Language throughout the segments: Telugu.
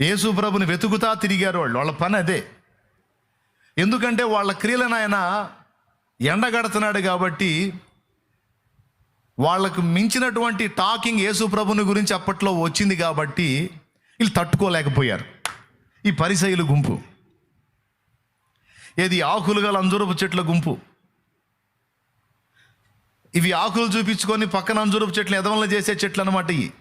యేసు ప్రభుని వెతుకుతా తిరిగారు వాళ్ళు. వాళ్ళ పని అదే. ఎందుకంటే వాళ్ళ క్రియలను ఆయన ఎండగడుతున్నాడు కాబట్టి వాళ్ళకు మించినటువంటి టాకింగ్ యేసు ప్రభుని గురించి అప్పట్లో వచ్చింది కాబట్టి వీళ్ళు తట్టుకోలేకపోయారు. ఈ పరిశైల గుంపు. ఏది ఆకులు గల అంజూరపు చెట్ల గుంపు. ఇవి ఆకులు చూపించుకొని పక్కన అంజూరపు చెట్లు ఎదవలను చేసే చెట్లు అనమాట ఇవి.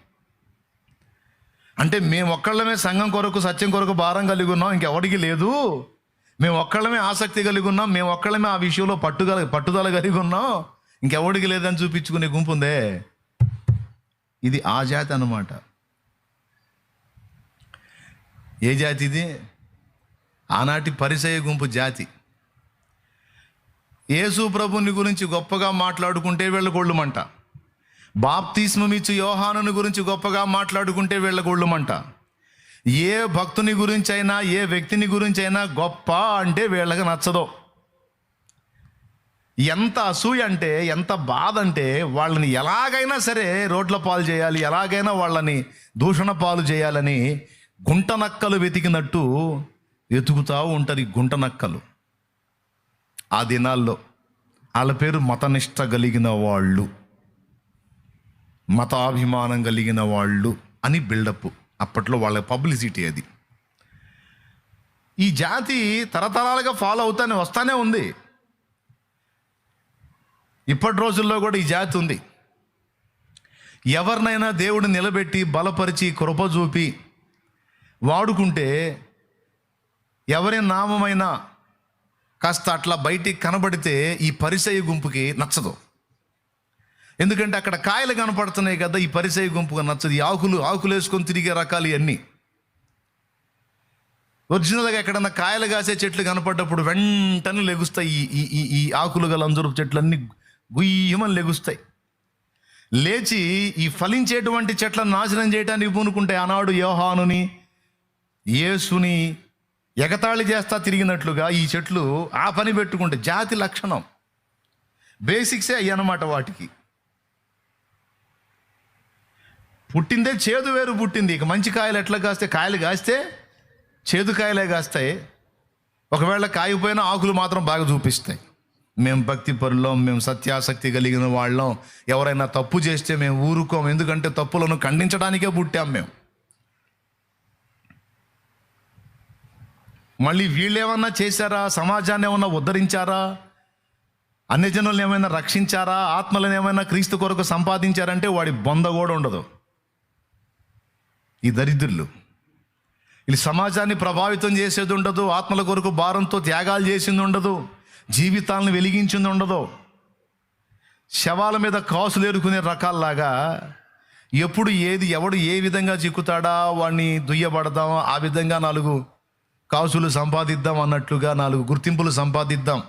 అంటే మేము ఒక్కళ్ళమే సంఘం కొరకు సత్యం కొరకు భారం కలిగి ఉన్నాం ఇంకెవడికి లేదు. మేము ఒక్కళ్ళమే ఆసక్తి కలిగి ఉన్నాం మేము ఒక్కళ్ళమే ఆ విషయంలో పట్టుదల పట్టుదల కలిగి ఉన్నాం. ఇంకెవడికి లేదని చూపించుకునే గుంపు ఉందే. ఇది ఆ జాతి అన్నమాట. ఏ జాతి ఇది? ఆనాటి పరిసయ గుంపు జాతి. యేసు ప్రభుని గురించి గొప్పగా మాట్లాడుకుంటే వెళ్ళగొళ్ళుమంట బాప్తిస్మమిచ్చు యోహానుని గురించి గొప్పగా మాట్లాడుకుంటే వెళ్ళగొళ్ళుమంట ఏ భక్తుని గురించి అయినా ఏ వ్యక్తిని గురించి అయినా గొప్ప అంటే వీళ్ళకి నచ్చదు. ఎంత అసూయ అంటే ఎంత బాధ అంటే వాళ్ళని ఎలాగైనా సరే రోడ్ల పాలు చేయాలి ఎలాగైనా వాళ్ళని దూషణ పాలు చేయాలని గుంట నక్కలు వెతికినట్టు వెతుకుతూ ఉంటారు గుంట నక్కలు. ఆ దినాల్లో వాళ్ళ పేరు మతనిష్ట కలిగిన వాళ్ళు. మతాభిమానం కలిగిన వాళ్ళు అని బిల్డప్. అప్పట్లో వాళ్ళ పబ్లిసిటీ అది. ఈ జాతి తరతరాలుగా ఫాలో అవుతానే వస్తానే ఉంది. ఇప్పటి రోజుల్లో కూడా ఈ జాతి ఉంది. ఎవరినైనా దేవుడు నిలబెట్టి బలపరిచి కృప చూపి వాడుకుంటే ఎవరి నామమైనా కాస్త అట్లా బయటికి కనబడితే ఈ పరిసయ గుంపుకి నచ్చదు. ఎందుకంటే అక్కడ కాయలు కనపడుతున్నాయి కదా ఈ పరిసయ గుంపుగా నచ్చదు. ఈ ఆకులు ఆకులు వేసుకొని తిరిగే రకాలు ఇవన్నీ. ఒరిజినల్గా ఎక్కడన్నా కాయలు కాసే చెట్లు కనపడ్డప్పుడు వెంటనే లెగుస్తాయి ఈ- ఈ ఈ ఈ ఆకులు గల అంజూరు చెట్లన్నీ గుయ్యమని లెగుస్తాయి. లేచి ఈ ఫలించేటువంటి చెట్లను నాశనం చేయడానికి పూనుకుంటే ఆనాడు యోహానుని యేసుని ఎగతాళి చేస్తా తిరిగినట్లుగా ఈ చెట్లు ఆ పని పెట్టుకుంటే జాతి లక్షణం. బేసిక్సే అయ్యనమాట వాటికి. పుట్టిందే చేదు వేరు పుట్టింది. ఇక మంచి కాయలు ఎట్లా కాస్తే కాయలు కాస్తే చేదు కాయలే కాస్తాయి. ఒకవేళ కాయపోయినా ఆకులు మాత్రం బాగా చూపిస్తాయి. మేము భక్తి పరులం మేము సత్యాసక్తి కలిగిన వాళ్ళం. ఎవరైనా తప్పు చేస్తే మేము ఊరుకోం. ఎందుకంటే తప్పులను ఖండించడానికే పుట్టాం మేము మళ్ళీ వీళ్ళేమన్నా చేశారా? సమాజాన్ని ఏమన్నా ఉద్ధరించారా? అన్యజనులను ఏమైనా రక్షించారా? ఆత్మలను ఏమైనా క్రీస్తు కొరకు సంపాదించారంటే వాడి బొంద కూడా ఉండదు. ఈ దరిద్రులు. వీళ్ళు సమాజాన్ని ప్రభావితం చేసేది ఉండదు ఆత్మల కొరకు భారంతో త్యాగాలు చేసింది ఉండదు జీవితాలను వెలిగించింది ఉండదు. శవాల మీద కాసులు ఎరుకునే రకాల్లాగా ఎప్పుడు ఏది ఎవడు ఏ విధంగా చిక్కుతాడా వాడిని దుయ్యబడదాం ఆ విధంగా నాలుగు కాసులు సంపాదిద్దాం అన్నట్లుగా నాలుగు గుర్తింపులు సంపాదిద్దాం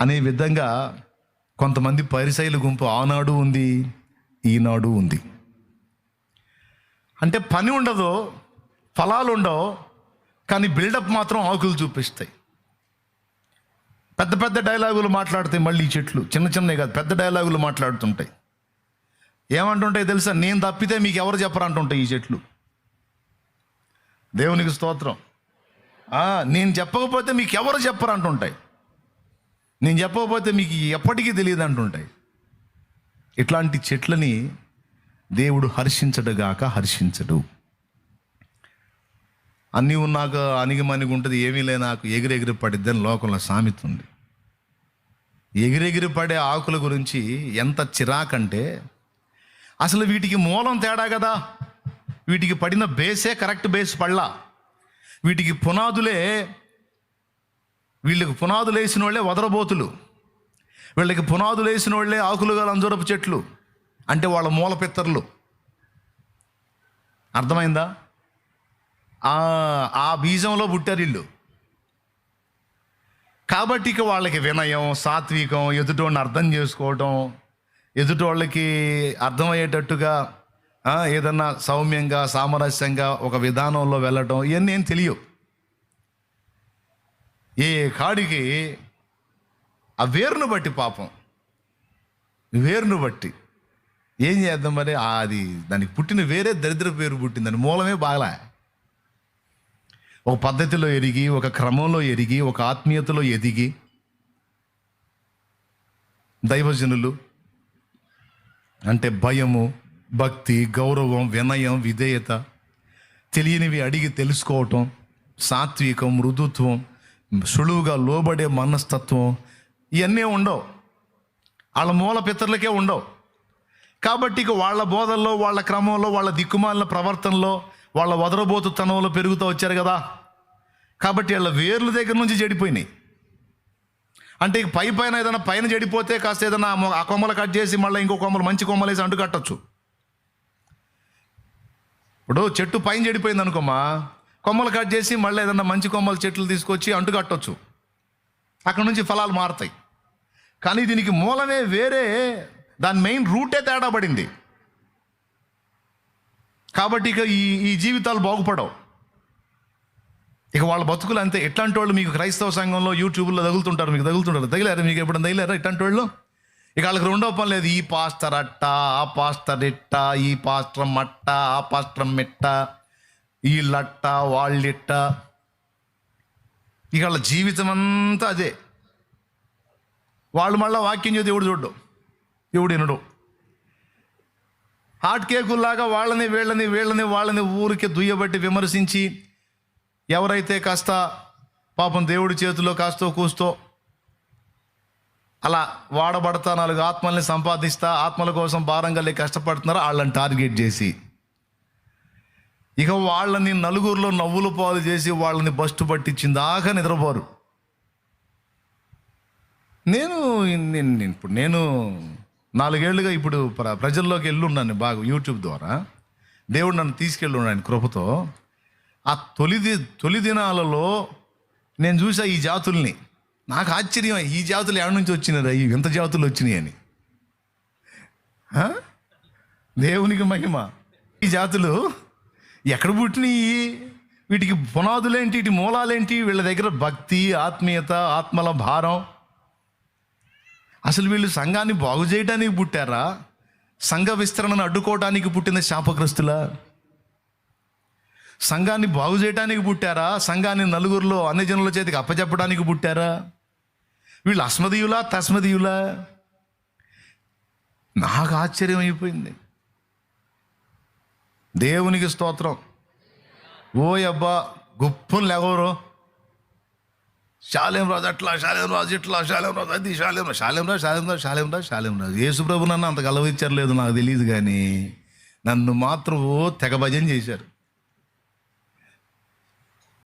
అనే విధంగా కొంతమంది పరిశైల గుంపు ఆనాడు ఉంది ఈనాడు ఉంది. అంటే పని ఉండదు ఫలాలు ఉండవు కానీ బిల్డప్ మాత్రం ఆకులు చూపిస్తాయి. పెద్ద పెద్ద డైలాగులు మాట్లాడతాయి మళ్ళీ ఈ చెట్లు చిన్న చిన్నవి కాదు పెద్ద డైలాగులు మాట్లాడుతుంటాయి. ఏమంటుంటాయి తెలుసా? నేను తప్పితే మీకు ఎవరు చెప్పరు అంటుంటాయి ఈ చెట్లు. దేవునికి స్తోత్రం. నేను చెప్పకపోతే మీకు ఎవరు చెప్పరు అంటుంటాయి నేను చెప్పకపోతే మీకు ఎప్పటికీ తెలియదు అంటుంటాయి ఇట్లాంటి చెట్లని దేవుడు హర్షించడుగాక హర్షించడు. అన్నీ ఉన్నాక అణిగిమణిగి ఉంటుంది ఏమీ లే నాకు ఎగిరెగిరి పడిద్దని లోకంలో సామెత ఉంది. ఎగిరెగిరి పడే ఆకుల గురించి ఎంత చిరాకంటే అసలు వీటికి మూలం తేడా కదా? వీటికి పడిన బేసే కరెక్ట్ బేస్ పడలా వీటికి పునాదులే వీళ్ళకి పునాదులు వేసిన వాళ్ళే వదరబోతులు. వీళ్ళకి పునాదులు వేసిన వాళ్ళే ఆకులు గల అంజూరపు చెట్లు. అంటే వాళ్ళ మూలపిత్తరులు అర్థమైందా? ఆ బీజంలో పుట్టారు ఇల్లు కాబట్టి ఇక వాళ్ళకి వినయం సాత్వికం ఎదుటోడిని అర్థం చేసుకోవటం ఎదుటోళ్ళకి అర్థమయ్యేటట్టుగా ఏదన్నా సౌమ్యంగా సామరస్యంగా ఒక విధానంలో వెళ్ళటం ఇవన్నీ ఏం తెలియవు. ఏ కాడికి ఆ వేరును బట్టి పాపం. వేరును బట్టి. ఏం చేద్దాం మరి? అది దానికి పుట్టిన వేరే దరిద్ర పేరు పుట్టింది. దాని మూలమే బాగలే. ఒక పద్ధతిలో ఎరిగి ఒక క్రమంలో ఎరిగి ఒక ఆత్మీయతలో ఎదిగి దైవజనులు అంటే భయము భక్తి గౌరవం వినయం విధేయత తెలియనివి అడిగి తెలుసుకోవటం సాత్వికం మృదుత్వం సులువుగా లోబడే మనస్తత్వం ఇవన్నీ ఉండవు. వాళ్ళ మూల పితరులకే ఉండవు. కాబట్టి ఇక వాళ్ళ బోధల్లో వాళ్ళ క్రమంలో వాళ్ళ దిక్కుమాలిన ప్రవర్తనలో వాళ్ళ వదరబోతుతనంలో పెరుగుతూ వచ్చారు కదా. కాబట్టి వాళ్ళ వేర్ల దగ్గర నుంచి చెడిపోయినాయి. అంటే ఇక పై పైన ఏదైనా పైన చెడిపోతే కాస్త ఏదైనా ఆ కొమ్మలు కట్ చేసి మళ్ళీ ఇంకో కొమ్మలు మంచి కొమ్మలు వేసి అంటు కట్టచ్చు. ఇప్పుడు చెట్టు పైన చెడిపోయింది అనుకోమా కొమ్మలు కట్ చేసి మళ్ళీ ఏదైనా మంచి కొమ్మలు చెట్లు తీసుకొచ్చి అంటు కట్టొచ్చు. అక్కడ నుంచి ఫలాలు మారుతాయి. కానీ దీనికి మూలమే వేరే దాని మెయిన్ రూటే తేడా పడింది కాబట్టి ఇక ఈ ఈ జీవితాలు బాగుపడవు. ఇక వాళ్ళ బతుకులు అంతే. ఎట్లాంటి వాళ్ళు మీకు క్రైస్తవ సంఘంలో యూట్యూబ్లో తగులుతుంటారు? మీకు తగులుతుంటారు. తగిలారు? మీకు ఎప్పుడు తగిలారా ఇట్లాంటి వాళ్ళు? ఇక వాళ్ళకి రెండో పని లేదు. ఈ పాస్టర్ అట్ట ఆ పాస్టర్ ఇట్ట ఈ పాస్టర్ మట్ట ఆ పాస్టర్ మిట్ట వీళ్ళట్ట వాళ్ళిట్ట. ఇక వాళ్ళ జీవితం అంతా అదే. వాళ్ళు మళ్ళీ వాక్యం చదివి ఎవడు చూడ్డు? ఎవడు వినడు హాట్ కేకుల్లాగా వాళ్ళని వీళ్ళని వీళ్ళని వాళ్ళని ఊరికి దుయ్యబట్టి విమర్శించి ఎవరైతే కాస్త పాపం దేవుడి చేతిలో కాస్తో కూస్తో అలా వాడబడతా నాలుగు ఆత్మల్ని సంపాదిస్తా ఆత్మల కోసం భారంగా లేక కష్టపడుతున్నారో వాళ్ళని టార్గెట్ చేసి. ఇక వాళ్ళని నలుగురిలో నవ్వులు పాలు చేసి వాళ్ళని బస్టు పట్టించింది దాకా నిద్రపోరు. నేను నేను ఇప్పుడు నేను నాలుగేళ్ళుగా ఇప్పుడు ప్ర- ప్రజల్లోకి వెళ్ళున్నాను బాగా యూట్యూబ్ ద్వారా. దేవుడు నన్ను తీసుకెళ్ళి ఉన్నాను కృపతో. ఆ తొలిది తొలి దినాలలో నేను చూసా ఈ జాతుల్ని. నాకు ఆశ్చర్యం ఈ జాతులు ఎక్కడి నుంచి వచ్చినారా ఈ వింత జాతులు వచ్చినాయి అని. దేవునికి మహిమ. ఈ జాతులు ఎక్కడ పుట్టినాయి? వీటికి పునాదులేంటి? వీటి మూలాలేంటి? వీళ్ళ దగ్గర భక్తి ఆత్మీయత ఆత్మల భారం. అసలు వీళ్ళు సంఘాన్ని బాగు చేయడానికి పుట్టారా? సంఘ విస్తరణను అడ్డుకోవడానికి పుట్టిన శాపగ్రస్తుల? సంఘాన్ని బాగు చేయడానికి పుట్టారా? సంఘాన్ని నలుగురిలో అన్ని జనుల చేతికి అప్పచెప్పడానికి పుట్టారా? వీళ్ళు అస్మదీయులా తస్మదీయులా? నాకు ఆశ్చర్యం అయిపోయింది. దేవునికి స్తోత్రం. ఓ అబ్బా గుప్పం లేవరు. శాలేం రాజు అట్లా శాలేం రాజు ఇట్లా శాలేం రాజు అది శాలేం రాజు శాలేం రాజు శాలేం రాజు శాలేం రాజు శాలేం రాజు. యేసుప్రభు నన్ను అంత గలవిచ్చారు లేదు నాకు తెలియదు కానీ నన్ను మాత్రం తెగ భజన చేశారు.